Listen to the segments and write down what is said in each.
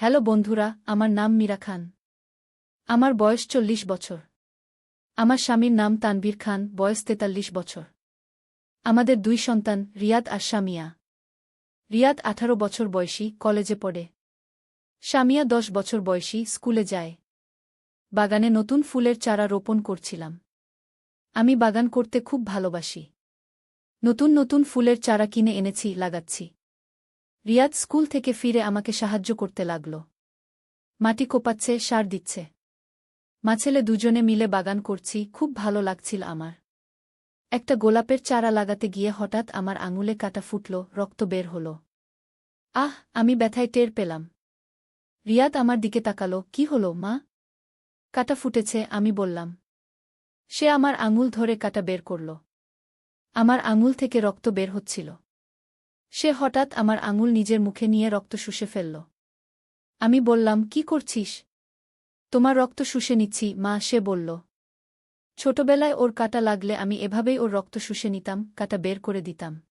Hello বন্ধুরা, আমার নাম মীরা খান। আমার বয়স চল্লিশ বছর। আমার স্বামীর নাম তানভীর খান, বয়স তেতাল্লিশ বছর। আমাদের দুই সন্তান, রিয়াদ আর শামিয়া। রিয়াদ আঠারো বছর বয়সী, কলেজে পড়ে। শামিয়া দশ বছর বয়সী, স্কুলে যায়। বাগানে নতুন ফুলের চারা রোপণ করছিলাম। আমি বাগান করতে খুব ভালোবাসি। নতুন নতুন ফুলের চারা কিনে এনেছি, লাগাচ্ছি। রিয়াদ স্কুল থেকে ফিরে আমাকে সাহায্য করতে লাগল। মাটি কোপাচ্ছে, সার দিচ্ছে। মাছেলে দুজনে মিলে বাগান করছি, খুব ভালো লাগছিল আমার। একটা গোলাপের চারা লাগাতে গিয়ে হঠাৎ আমার আঙুলে কাটা ফুটল, রক্ত বের হল। আহ, আমি ব্যথায় টের পেলাম। রিয়াদ আমার দিকে তাকালো, কি হল, মা? কাটা ফুটেছে, আমি বললাম। সে আমার আঙুল ধরে কাটা বের করল। আমার আঙুল থেকে রক্ত বের হচ্ছিল। সে হঠাৎ আমার আঙুল নিজের মুখে নিয়ে রক্ত শুষে ফেলল। আমি বললাম, কি করছিস? তোমার রক্ত শুষে নিচ্ছি, মা সে বলল। ছোটবেলায় ওর কাটা লাগলে আমি এভাবেই ওর রক্ত শুষে নিতাম, কাটা বের করে দিতাম।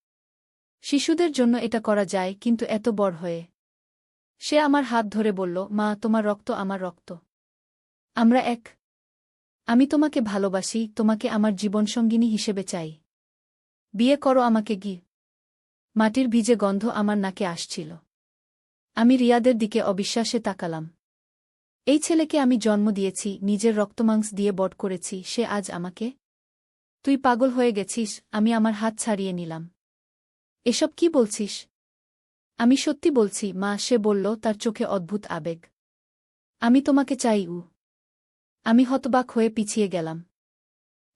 শিশুদের জন্য এটা করা যায়, কিন্তু এত বড় হয়ে। সে আমার হাত ধরে বলল, মা, তোমার রক্ত আমার রক্ত। আমরা এক। আমি তোমাকে ভালোবাসি, তোমাকে আমার জীবনসঙ্গিনী হিসেবে চাই। বিয়ে করো আমাকে গি মাটির ভিজে গন্ধ আমার নাকে আসছিল। আমি রিয়াদের দিকে অবিশ্বাসে তাকালাম। এই ছেলেকে আমি জন্ম দিয়েছি, নিজের রক্তমাংস দিয়ে বট করেছি, সে আজ আমাকে? তুই পাগল হয়ে গেছিস, আমি আমার হাত ছাড়িয়ে নিলাম। এসব কি বলছিস? আমি সত্যি বলছি, মা, সে বলল, তার চোখে অদ্ভুত আবেগ। আমি তোমাকে চাই, উ। আমি হতবাক হয়ে পিছিয়ে গেলাম।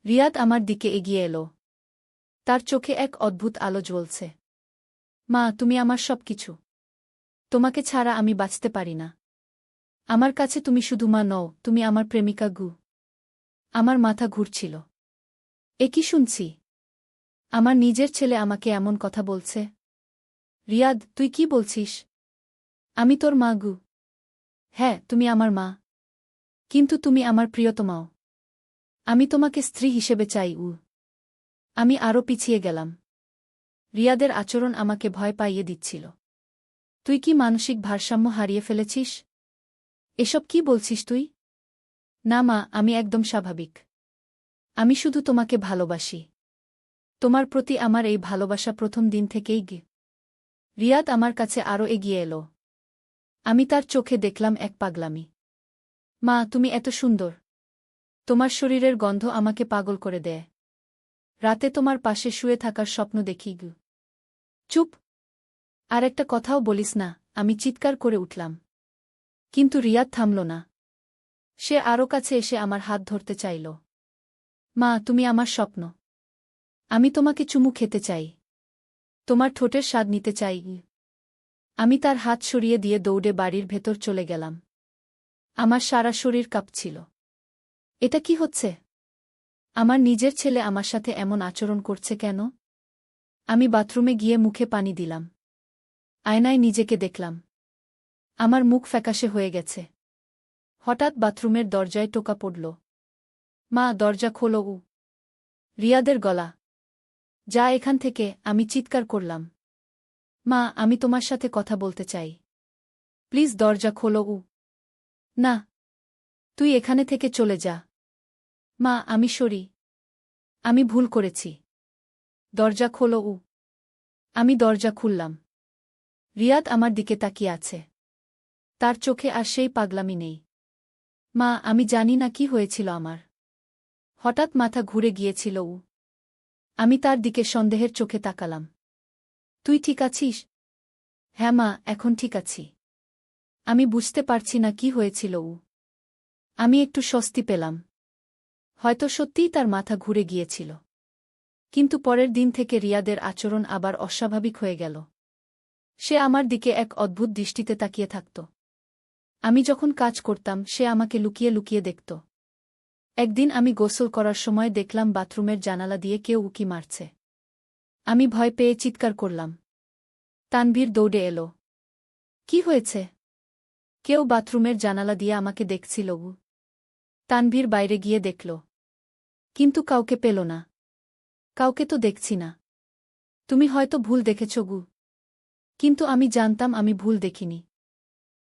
রিয়াদ আমার দিকে এগিয়ে এলো। তার চোখে এক অদ্ভুত আলো জ্বলছে। মা, তুমি আমার সব কিছু তোমাকে ছাড়া আমি বাঁচতে পারি না। আমার কাছে তুমি শুধু মা নও, তুমি আমার প্রেমিকা গু। আমার মাথা ঘুরছিল। এ কি শুনছি? আমার নিজের ছেলে আমাকে এমন কথা বলছে। রিয়াদ, তুই কি বলছিস? আমি তোর মা গু। হ্যাঁ তুমি আমার মা। কিন্তু তুমি আমার প্রিয়তমাও। আমি তোমাকে স্ত্রী হিসেবে চাই, উ। আমি আরও পিছিয়ে গেলাম। রিয়াদের আচরণ আমাকে ভয় পাইয়ে দিচ্ছিল। তুই কি মানসিক ভারসাম্য হারিয়ে ফেলেছিস? এসব কি বলছিস তুই? না মা, আমি একদম স্বাভাবিক। আমি শুধু তোমাকে ভালোবাসি। তোমার প্রতি আমার এই ভালোবাসা প্রথম দিন থেকেই গে। রিয়াদ আমার কাছে আরও এগিয়ে এলো। আমি তার চোখে দেখলাম এক পাগলামি। মা, তুমি এত সুন্দর। তোমার শরীরের গন্ধ আমাকে পাগল করে দেয়। রাতে তোমার পাশে শুয়ে থাকার স্বপ্ন দেখি গু। চুপ। আর একটা কথাও বলিস না, আমি চিৎকার করে উঠলাম। কিন্তু রিয়াদ থামল না। সে আরও কাছে এসে আমার হাত ধরতে চাইল। মা, তুমি আমার স্বপ্ন। আমি তোমাকে চুমু খেতে চাই। তোমার ঠোঁটের স্বাদ নিতে চাই। আমি তার হাত সরিয়ে দিয়ে দৌড়ে বাড়ির ভেতর চলে গেলাম। আমার সারা শরীর কাঁপছিল। এটা কি হচ্ছে? আমার নিজের ছেলে আমার সাথে এমন আচরণ করছে কেন? আমি বাথরুমে গিয়ে মুখে পানি দিলাম। আয়নায় নিজেকে দেখলাম। আমার মুখ ফ্যাকাশে হয়ে গেছে। হঠাৎ বাথরুমের দরজায় টোকা পড়ল। মা, দরজা খোলো উ। রিয়াদের গলা। যা এখান থেকে আমি চিৎকার করলাম। মা, আমি তোমার সাথে কথা বলতে চাই। প্লিজ, দরজা খোলো উ। না। তুই এখানে থেকে চলে যা। মা, আমি সরি। আমি ভুল করেছি। দরজা খোলো উ আমি দরজা খুললাম। রিয়াদ আমার দিকে তাকিয়ে আছে। তার চোখে আর সেই পাগলামি নেই। মা, আমি জানি না কি হয়েছিল আমার। হঠাৎ মাথা ঘুরে গিয়েছিল উ আমি তার দিকে সন্দেহের চোখে তাকালাম। তুই ঠিক আছিস? হ্যাঁ মা, এখন ঠিক আছি। আমি বুঝতে পারছি না কি হয়েছিল উ আমি একটু স্বস্তি পেলাম। হয়তো সত্যিই তার মাথা ঘুরে গিয়েছিল। কিন্তু পরের দিন থেকে রিয়াদের আচরণ আবার অস্বাভাবিক হয়ে গেল। সে আমার দিকে এক অদ্ভুত দৃষ্টিতে তাকিয়ে থাকত। আমি যখন কাজ করতাম, সে আমাকে লুকিয়ে লুকিয়ে দেখত। একদিন আমি গোসল করার সময় দেখলাম বাথরুমের জানালা দিয়ে কেউ উকি মারছে। আমি ভয় পেয়ে চিৎকার করলাম। তানভীর দৌড়ে এলো। কি হয়েছে? কেউ বাথরুমের জানালা দিয়ে আমাকে দেখছিল। তানভীর বাইরে গিয়ে দেখল। কিন্তু কাউকে পেল না। কাউকে তো দেখছি না। তুমি হয়তো ভুল দেখেছ গু। কিন্তু আমি জানতাম আমি ভুল দেখিনি।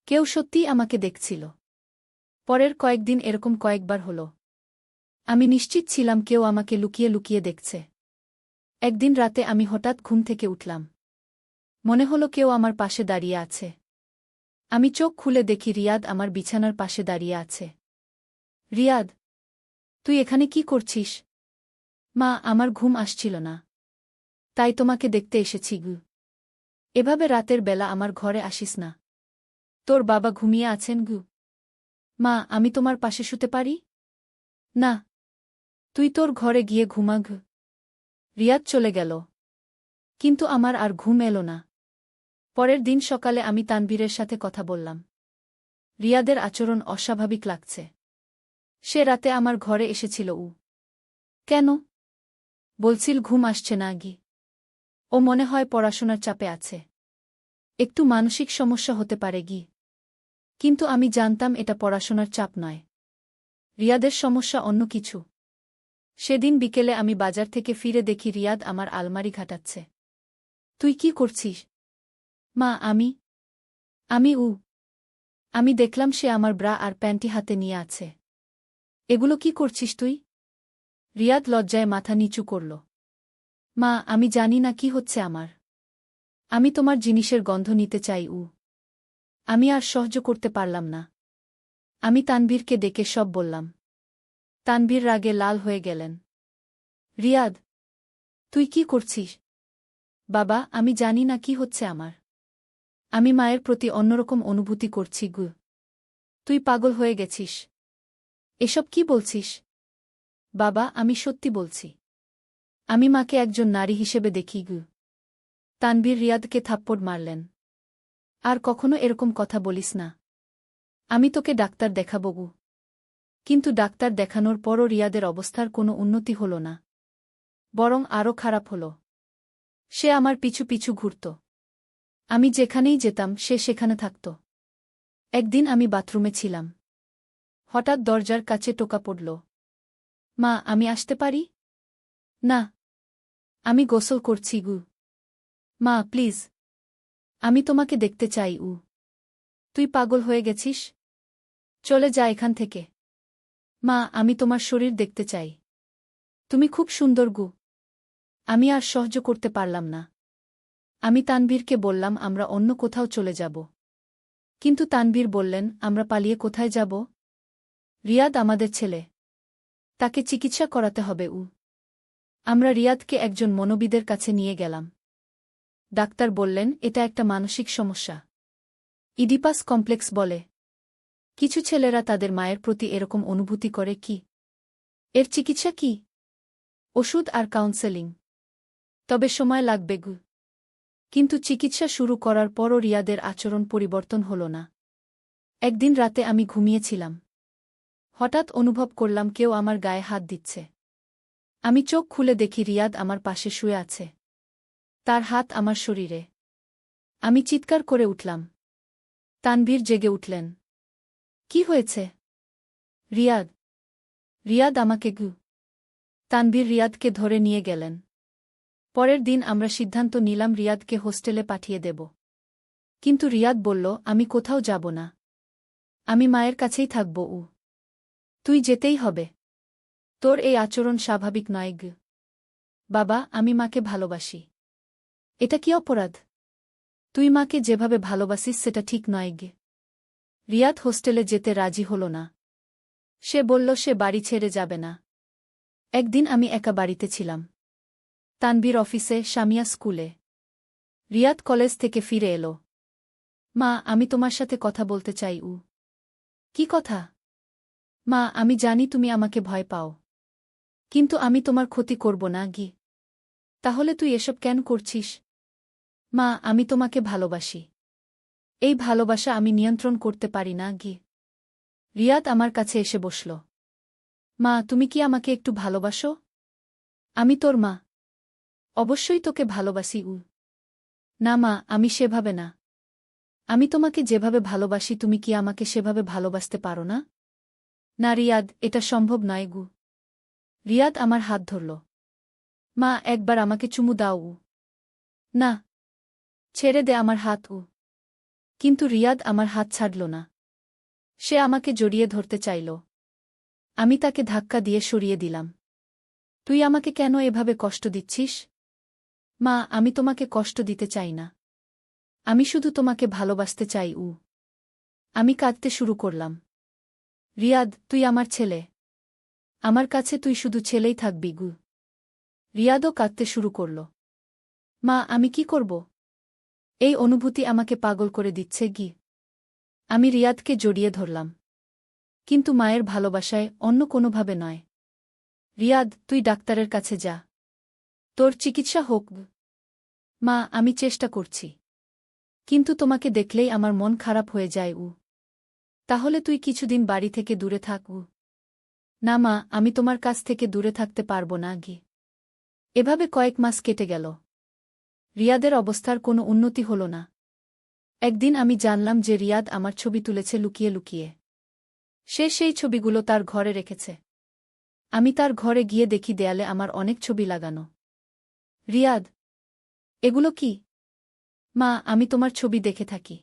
কেউ সত্যিই আমাকে দেখছিল। পরের কয়েকদিন এরকম কয়েকবার হল। আমি নিশ্চিত ছিলাম কেউ আমাকে লুকিয়ে লুকিয়ে দেখছে। একদিন রাতে আমি হঠাৎ ঘুম থেকে উঠলাম। মনে হলো কেউ আমার পাশে দাঁড়িয়ে আছে। আমি চোখ খুলে দেখি রিয়াদ আমার বিছানার পাশে দাঁড়িয়ে আছে। রিয়াদ, তুই এখানে কি করছিস? মা, আমার ঘুম আসছিল না। তাই তোমাকে দেখতে এসেছি, গু। এভাবে রাতের বেলা আমার ঘরে আসিস না। তোর বাবা ঘুমিয়ে আছেন, গু। মা, আমি তোমার পাশে শুতে পারি? না। তুই তোর ঘরে গিয়ে ঘুমা, ঘু। রিয়াদ চলে গেল। কিন্তু আমার আর ঘুম এলো না। পরের দিন সকালে আমি তানবীরের সাথে কথা বললাম। রিয়াদের আচরণ অস্বাভাবিক লাগছে। সে রাতে আমার ঘরে এসেছিল, উ। কেন? বলছিল, ঘুম আসছে না গি ও মনে হয় পড়াশোনার চাপে আছে। একটু মানসিক সমস্যা হতে পারে গি। কিন্তু আমি জানতাম এটা পড়াশোনার চাপ নয়। রিয়াদের সমস্যা অন্য কিছু। সেদিন বিকেলে আমি বাজার থেকে ফিরে দেখি রিয়াদ আমার আলমারি ঘাটাচ্ছে। তুই কি করছিস? মা, আমি। আমি উ। আমি দেখলাম সে আমার ব্রা আর প্যান্টি হাতে নিয়ে আছে। এগুলো কি করছিস তুই? রিয়াদ লজ্জায় মাথা নিচু করল। মা, আমি জানি না কি হচ্ছে আমার। আমি তোমার জিনিসের গন্ধ নিতে চাই, উ। আমি আর সহ্য করতে পারলাম না। আমি তানবীরকে ডেকে সব বললাম। তানবীর রাগে লাল হয়ে গেলেন। রিয়াদ, তুই কি করছিস? বাবা, আমি জানি না কি হচ্ছে আমার। আমি মায়ের প্রতি অন্যরকম অনুভূতি করছি, গু। তুই পাগল হয়ে গেছিস। এসব কি বলছিস? বাবা, আমি সত্যি বলছি। আমি মাকে একজন নারী হিসেবে দেখি, গু। তানবীর রিয়াদকে থাপ্পড় মারলেন। আর কখনো এরকম কথা বলিস না। আমি তোকে ডাক্তার দেখাব, গু। কিন্তু ডাক্তার দেখানোর পরও রিয়াদের অবস্থার কোনো উন্নতি হল না। বরং আরও খারাপ হল। সে আমার পিছু পিছু ঘুরত। আমি যেখানেই যেতাম, সে সেখানে থাকত। একদিন আমি বাথরুমে ছিলাম। হঠাৎ দরজার কাছে টোকা পড়ল। মা, আমি আসতে পারি? না। আমি গোসল করছি, গু। মা, প্লিজ। আমি তোমাকে দেখতে চাই, উ। তুই পাগল হয়ে গেছিস? চলে যা এখান থেকে। মা, আমি তোমার শরীর দেখতে চাই। তুমি খুব সুন্দর, গু। আমি আর সহ্য করতে পারলাম না। আমি তানবীরকে বললাম, আমরা অন্য কোথাও চলে যাব। কিন্তু তানবীর বললেন, আমরা পালিয়ে কোথায় যাব? রিয়াদ আমাদের ছেলে। তাকে চিকিৎসা করাতে হবে উ আমরা রিয়াদকে একজন মনোবিদের কাছে নিয়ে গেলাম। ডাক্তার বললেন, এটা একটা মানসিক সমস্যা। ইডিপাস কমপ্লেক্স বলে, কিছু ছেলেরা তাদের মায়ের প্রতি এরকম অনুভূতি করে কি? এর চিকিৎসা কি? ওষুধ আর কাউন্সেলিং। তবে সময় লাগবে, গু। কিন্তু চিকিৎসা শুরু করার পরও রিয়াদের আচরণ পরিবর্তন হল না। একদিন রাতে আমি ঘুমিয়েছিলাম। হঠাৎ অনুভব করলাম কেউ আমার গায়ে হাত দিচ্ছে। আমি চোখ খুলে দেখি রিয়াদ আমার পাশে শুয়ে আছে। তার হাত আমার শরীরে। আমি চিৎকার করে উঠলাম। তানভীর জেগে উঠলেন। কি হয়েছে? রিয়াদ। রিয়াদ আমাকে গু তানভীর রিয়াদকে ধরে নিয়ে গেলেন। পরের দিন আমরা সিদ্ধান্ত নিলাম রিয়াদকে হোস্টেলে পাঠিয়ে দেব। কিন্তু রিয়াদ বলল, আমি কোথাও যাব না। আমি মায়ের কাছেই থাকব উ তুই যেতেই হবে। তোর এই আচরণ স্বাভাবিক নয় বাবা, আমি মাকে ভালোবাসি। এটা কি অপরাধ? তুই মাকে যেভাবে ভালোবাসিস, সেটা ঠিক নয়, গে। রিয়াদ হোস্টেলে যেতে রাজি হল না। সে বলল, সে বাড়ি ছেড়ে যাবে না। একদিন আমি একা বাড়িতে ছিলাম। তানবীর অফিসে সামিয়া স্কুলে। রিয়াদ কলেজ থেকে ফিরে এলো। মা, আমি তোমার সাথে কথা বলতে চাই, উ। কি কথা? মা, আমি জানি তুমি আমাকে ভয় পাও। কিন্তু আমি তোমার ক্ষতি করব না, গি। তাহলে তুই এসব কেন করছিস? মা, আমি তোমাকে ভালোবাসি। এই ভালোবাসা আমি নিয়ন্ত্রণ করতে পারি না, গি। রিয়াদ আমার কাছে এসে বসল। মা, তুমি কি আমাকে একটু ভালোবাসো? আমি তোর মা। অবশ্যই তোকে ভালোবাসি, উ। না মা, আমি সেভাবে না। আমি তোমাকে যেভাবে ভালোবাসি, তুমি কি আমাকে সেভাবে ভালোবাসতে পারো না? না, রিয়াদ, এটা সম্ভব নয় গু। রিয়াদ আমার হাত ধরল। মা, একবার আমাকে চুমু দাও উ। না। ছেড়ে দে আমার হাত উ। কিন্তু রিয়াদ আমার হাত ছাড়ল না। সে আমাকে জড়িয়ে ধরতে চাইল। আমি তাকে ধাক্কা দিয়ে সরিয়ে দিলাম। তুই আমাকে কেন এভাবে কষ্ট দিচ্ছিস? মা, আমি তোমাকে কষ্ট দিতে চাই না। আমি শুধু তোমাকে ভালোবাসতে চাই উ। আমি কাঁদতে শুরু করলাম। রিয়াদ, তুই আমার ছেলে। আমার কাছে তুই শুধু ছেলেই থাকবি, গু। রিয়াদও কাঁদতে শুরু করল। মা, আমি কি করব? এই অনুভূতি আমাকে পাগল করে দিচ্ছে, গি। আমি রিয়াদকে জড়িয়ে ধরলাম। কিন্তু মায়ের ভালোবাসায় অন্য কোনোভাবে নয়। রিয়াদ, তুই ডাক্তারের কাছে যা। তোর চিকিৎসা হোক মা, আমি চেষ্টা করছি। কিন্তু তোমাকে দেখলেই আমার মন খারাপ হয়ে যায়, উ। তাহলে তুই কিছুদিন বাড়ি থেকে দূরে থাক উ না মা, আমি তোমার কাছ থেকে দূরে থাকতে পারব না গি এভাবে কয়েক মাস কেটে গেল। রিয়াদের অবস্থার কোনো উন্নতি হল না। একদিন আমি জানলাম যে রিয়াদ আমার ছবি তুলেছে লুকিয়ে লুকিয়ে। সে সেই ছবিগুলো তার ঘরে রেখেছে। আমি তার ঘরে গিয়ে দেখি দেয়ালে আমার অনেক ছবি লাগানো। রিয়াদ, এগুলো কি? মা, আমি তোমার ছবি দেখে থাকি।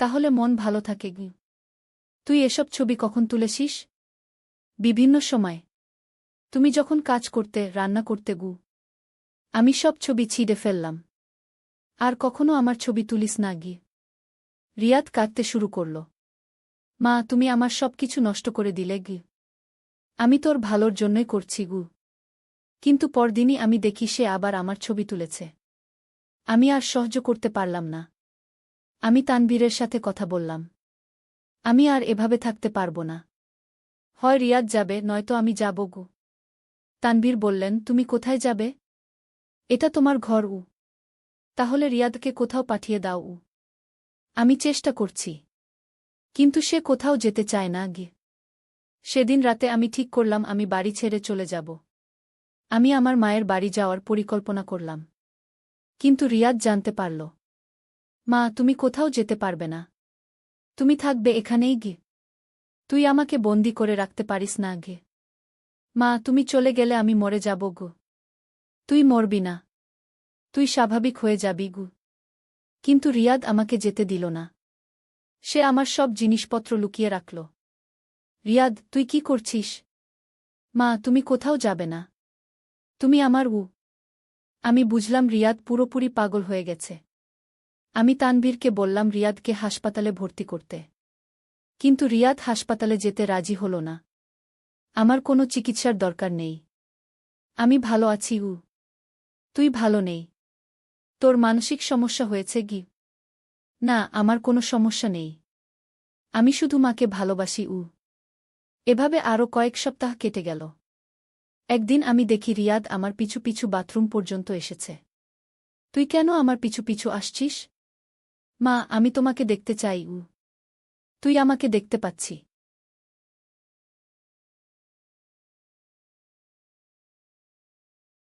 তাহলে মন ভালো থাকে গি তুই এসব ছবি কখন তুলেছিস? বিভিন্ন সময়। তুমি যখন কাজ করতে, রান্না করতে গু। আমি সব ছবি ছিঁড়ে ফেললাম। আর কখনো আমার ছবি তুলিস না গিয়ে রিয়াদ কাঁদতে শুরু করল। মা, তুমি আমার সব কিছু নষ্ট করে দিলে গি। আমি তোর ভালোর জন্যই করছি গু। কিন্তু পরদিনই আমি দেখি সে আবার আমার ছবি তুলেছে। আমি আর সহ্য করতে পারলাম না। আমি তানবীরের সাথে কথা বললাম। আমি আর এভাবে থাকতে পারব না। হয় রিয়াদ যাবে, নয়তো আমি যাব গু। তানবীর বললেন, তুমি কোথায় যাবে? এটা তোমার ঘর উ। তাহলে রিয়াদকে কোথাও পাঠিয়ে দাও উ। আমি চেষ্টা করছি। কিন্তু সে কোথাও যেতে চায় না গে। সেদিন রাতে আমি ঠিক করলাম, আমি বাড়ি ছেড়ে চলে যাব। আমি আমার মায়ের বাড়ি যাওয়ার পরিকল্পনা করলাম। কিন্তু রিয়াদ জানতে পারল, মা, তুমি কোথাও যেতে পারবে না। তুমি থাকবে এখানেই গে তুই আমাকে বন্দি করে রাখতে পারিস না গে মা, তুমি চলে গেলে আমি মরে যাব গো। তুই মরবি না। তুই স্বাভাবিক হয়ে যাবি গু। কিন্তু রিয়াদ আমাকে যেতে দিল না। সে আমার সব জিনিসপত্র লুকিয়ে রাখল। রিয়াদ, তুই কি করছিস? মা, তুমি কোথাও যাবে না। তুমি আমার উ আমি বুঝলাম রিয়াদ পুরোপুরি পাগল হয়ে গেছে। আমি তানবীরকে বললাম, রিয়াদকে হাসপাতালে ভর্তি করতে। কিন্তু রিয়াদ হাসপাতালে যেতে রাজি হল না। আমার কোনো চিকিৎসার দরকার নেই। আমি ভালো আছি উ তুই ভালো নেই। তোর মানসিক সমস্যা হয়েছে গি না, আমার কোনো সমস্যা নেই। আমি শুধু মাকে ভালোবাসি উ এভাবে আরও কয়েক সপ্তাহ কেটে গেল। একদিন আমি দেখি রিয়াদ আমার পিছু পিছু বাথরুম পর্যন্ত এসেছে। তুই কেন আমার পিছু পিছু আসছিস? মা আমি তোমাকে দেখতে চাই উ তুই আমাকে দেখতে পাচ্ছি।